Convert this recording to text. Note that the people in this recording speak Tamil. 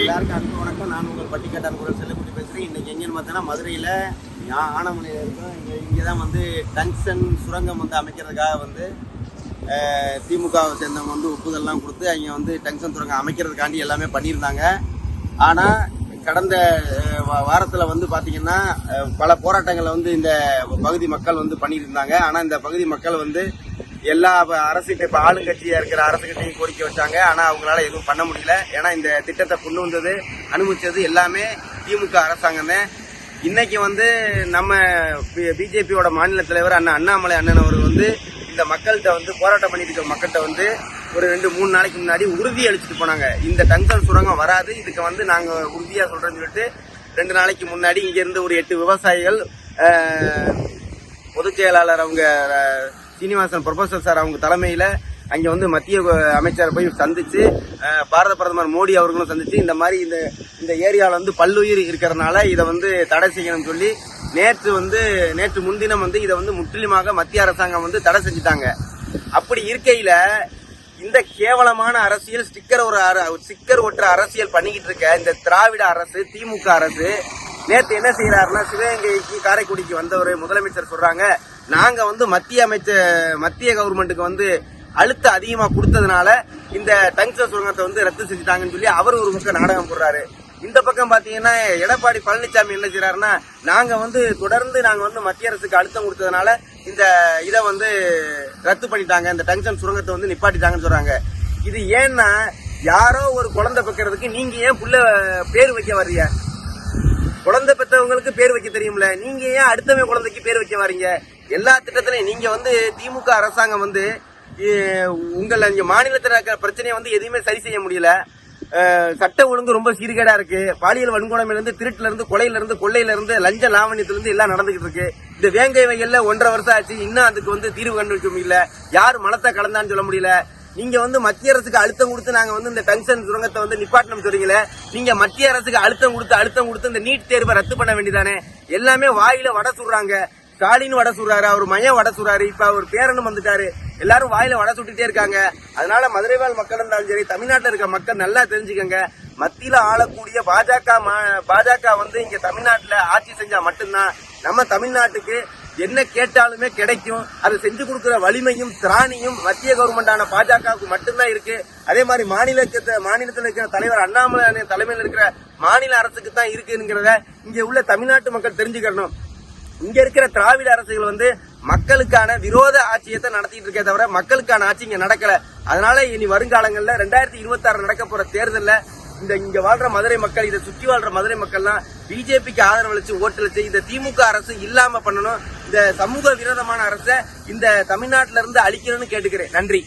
எல்லாருக்கும் அன்பு வணக்கம். நான் உங்கள் பட்டிக்காட்டான் குரல் செல்லக்குட்டி பேசுகிறேன் இன்றைக்கி எங்கேன்னு பார்த்தோன்னா மதுரையில் ஆனமலையில் இருக்கோம். இங்கே இங்கே தான் வந்து டங்ஷன் சுரங்கம் வந்து அமைக்கிறதுக்காக வந்து திமுகவை சேர்ந்தவங்க வந்து ஒப்புதல்லாம் கொடுத்து அவங்க வந்து டங்ஷன் சுரங்கம் அமைக்கிறதுக்காண்டி எல்லாமே பண்ணியிருந்தாங்க. ஆனால் கடந்த வாரத்தில் வந்து பார்த்திங்கன்னா பல போராட்டங்களை வந்து இந்த பகுதி மக்கள் வந்து பண்ணியிருந்தாங்க. ஆனால் இந்த பகுதி மக்கள் வந்து எல்லா ப- அரசுகிட்ட இப்ப ஆளுங்கட்சியா இருக்கிற அரசுகிட்டையும் கோரிக்கை வச்சாங்க. ஆனா அவங்களால எதுவும் பண்ண முடியல. ஏன்னா இந்த திட்டத்தை கொண்டு வந்தது அனுமதிச்சது எல்லாமே திமுக அரசாங்கம். தான் இன்னைக்கு வந்து நம்ம பிஜேபியோட மாநில தலைவர் அண்ணன் அண்ணாமலை அண்ணன் அவர் வந்து இந்த மக்கள்கிட்ட வந்து போராட்டம் பண்ணிட்டு இருக்க மக்கள்கிட்ட வந்து ஒரு ரெண்டு மூணு நாளைக்கு முன்னாடி உறுதி அளிச்சுட்டு போனாங்க. இந்த டங்கல் சுரங்கம் வராது. இதுக்கு வந்து நாங்க உறுதியா சொல்றோம்னு சொல்லிட்டு ரெண்டு நாளைக்கு முன்னாடி இங்க இருந்து ஒரு எட்டு விவசாயிகள் பொதுச் செயலாளர் அவங்க சீனிவாசன் ப்ரொஃபசர் சார் அவங்க தலைமையில் அங்கே வந்து மத்திய அமைச்சரை போய் சந்திச்சு பாரத பிரதமர் மோடி அவர்களும் சந்திச்சு இந்த மாதிரி இந்த இந்த ஏரியாவில் வந்து பல்லுயிர் இருக்கிறதுனால இதை வந்து தடை செய்யணும்னு சொல்லி நேற்று வந்து நேற்று முன்தினம் வந்து இதை வந்து முற்றிலுமாக மத்திய அரசாங்கம் வந்து தடை செஞ்சுட்டாங்க. அப்படி இருக்கையில் இந்த கேவலமான அரசியல் ஸ்டிக்கர் ஒரு அர- ஸ்டிக்கர் ஒற்ற அரசியல் பண்ணிக்கிட்டு இருக்க இந்த திராவிட அரசு திமுக அரசு நேற்று என்ன செய்யறாருன்னா சிவகங்கைக்கு காரைக்குடிக்கு வந்தவர் முதலமைச்சர் சொல்றாங்க நாங்கள் வந்து மத்திய அமைச்சர் மத்திய கவர்மெண்ட்டுக்கு வந்து அழுத்தம் அதிகமாக கொடுத்ததுனால இந்த டங்ஸ்டர் சுரங்கத்தை வந்து ரத்து செஞ்சுட்டாங்கன்னு சொல்லி அவர் ஒரு பக்கம் நாடகம் போடுறாரு. இந்த பக்கம் பார்த்தீங்கன்னா எடப்பாடி பழனிசாமி என்ன செய்கிறாருன்னா நாங்கள் வந்து தொடர்ந்து நாங்கள் வந்து மத்திய அரசுக்கு அழுத்தம் கொடுத்ததுனால இந்த இதை வந்து ரத்து பண்ணிட்டாங்க. இந்த டங்ஷன் சுரங்கத்தை வந்து நிப்பாட்டிட்டாங்கன்னு சொல்கிறாங்க இது ஏன்னா யாரோ ஒரு குழந்தை பெக்கிறதுக்கு நீங்கள் ஏன் புள்ள பேர் வைக்க வர்றீங்க? குழந்தை பெற்றவங்களுக்கு பேர் வைக்க தெரியும்ல. நீங்கள் ஏன் அடுத்தவங்க குழந்தைக்கு பேர் வைக்க வரீங்க எல்லா திட்டத்திலையும் நீங்க வந்து திமுக அரசாங்கம் வந்து உங்கள் இங்க மாநிலத்தில் இருக்கிற பிரச்சனையை வந்து எதுவுமே சரி செய்ய முடியல. சட்ட ஒழுங்கு ரொம்ப சீர்கேடா இருக்கு. பாலியல் வன்கொடுமையில திருட்டுல இருந்து கொலையில இருந்து கொள்ளையில இருந்து லஞ்ச லாவணியத்துல இருந்து எல்லாம் நடந்துகிட்டு இருக்கு. இந்த வேங்கை வயல்ல ஒன்றரை வருஷம் ஆச்சு இன்னும் அதுக்கு வந்து தீர்வு கண்டுபிடிக்க முடியல. யார் மனத்தை கலந்தான்னு சொல்ல முடியல. நீங்க வந்து மத்திய அரசுக்கு அழுத்தம் கொடுத்து நாங்க வந்து இந்த டங்ஷன் சுரங்கத்தை வந்து நிப்பாட்டணும் சொல்றீங்களே நீங்க மத்திய அரசுக்கு அழுத்தம் கொடுத்து அழுத்தம் கொடுத்து இந்த நீட் தேர்வை ரத்து பண்ண வேண்டியதானே? எல்லாமே வாயில வடை சுடுறாங்க. ஸ்டாலின் வடை சுடுறாரு அவர் மையம் வடை சுடுறாரு இப்ப அவர் பேரனும் வந்துட்டாரு. எல்லாரும் வாயில வடை சுட்டுட்டே இருக்காங்க. அதனால மதுரைவாழ் மக்கள் இருந்தாலும் சரி தமிழ்நாட்டில் இருக்க மக்கள் நல்லா தெரிஞ்சுக்கங்க. மத்தியில ஆளக்கூடிய பாஜக மா- பாஜக வந்து இங்க தமிழ்நாட்டுல ஆட்சி செஞ்சா மட்டும்தான் நம்ம தமிழ்நாட்டுக்கு என்ன கேட்டாலுமே கிடைக்கும். அதை செஞ்சு கொடுக்குற வலிமையும் திராணியும் மத்திய கவர்மெண்டான பாஜகவுக்கு மட்டும்தான் இருக்கு. அதே மாதிரி மாநிலத்தை மாநிலத்தில் இருக்கிற தலைவர் அண்ணாமலை தலைமையில் இருக்கிற மாநில அரசுக்கு தான் இருக்குங்கிறத இங்க உள்ள தமிழ்நாட்டு மக்கள் தெரிஞ்சுக்கணும். இங்க இருக்கிற திராவிட அரசுகள் வந்து மக்களுக்கான விரோத ஆட்சியத்தை நடத்திட்டு இருக்கே தவிர மக்களுக்கான ஆட்சி இங்க நடக்கல. அதனால இனி வருங்காலங்கள்ல ரெண்டாயிரத்தி இருபத்தி ஆறு நடக்க போற தேர்தலில் இந்த இங்க வாழ்ற மதுரை மக்கள் இதை சுற்றி வாழ்ற மதுரை மக்கள்லாம் பிஜேபிக்கு ஆதரவு அளிச்சு ஓட்டளிச்சு இந்த திமுக அரசு இல்லாம பண்ணணும். இந்த சமூக விரோதமான அரசை இந்த தமிழ்நாட்டில இருந்து அழிக்கணும்னு கேட்டுக்கிறேன். நன்றி.